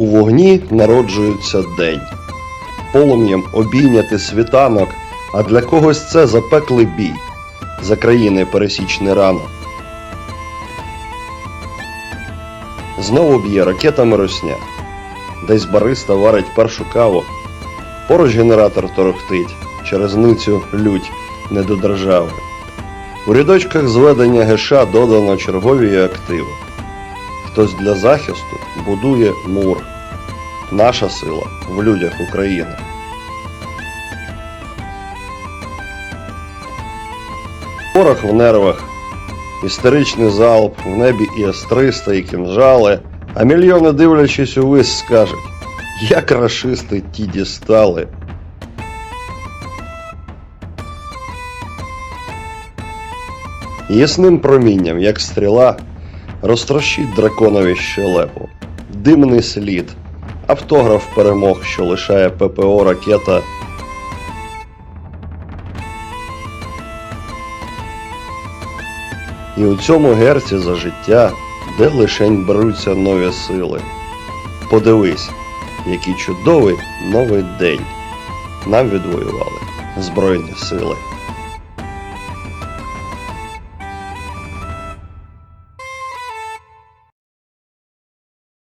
У вогні народжується день. Полум'ям обійняти світанок, а для когось це запеклий бій. За країни пересічний ранок. Знову б'є ракетами росня. Десь бариста варить першу каву. Поруч генератор торохтить, через ницю лють не до держави. У рядочках зведення ГШ додано чергові активи. Хтось для захисту будує мур. Наша сила в людях України. Порох в нервах, істеричний залп, в небі і С-300, і кінжали, а мільйони, дивлячись увесь, скажуть, як рашисти ті дістали. Ясним промінням, як стріла, розтрощить драконові щелепу. Димний слід, автограф перемог, що лишає ППО ракета. І у цьому герці за життя, де лишень беруться нові сили. Подивись, який чудовий новий день нам відвоювали Збройні сили.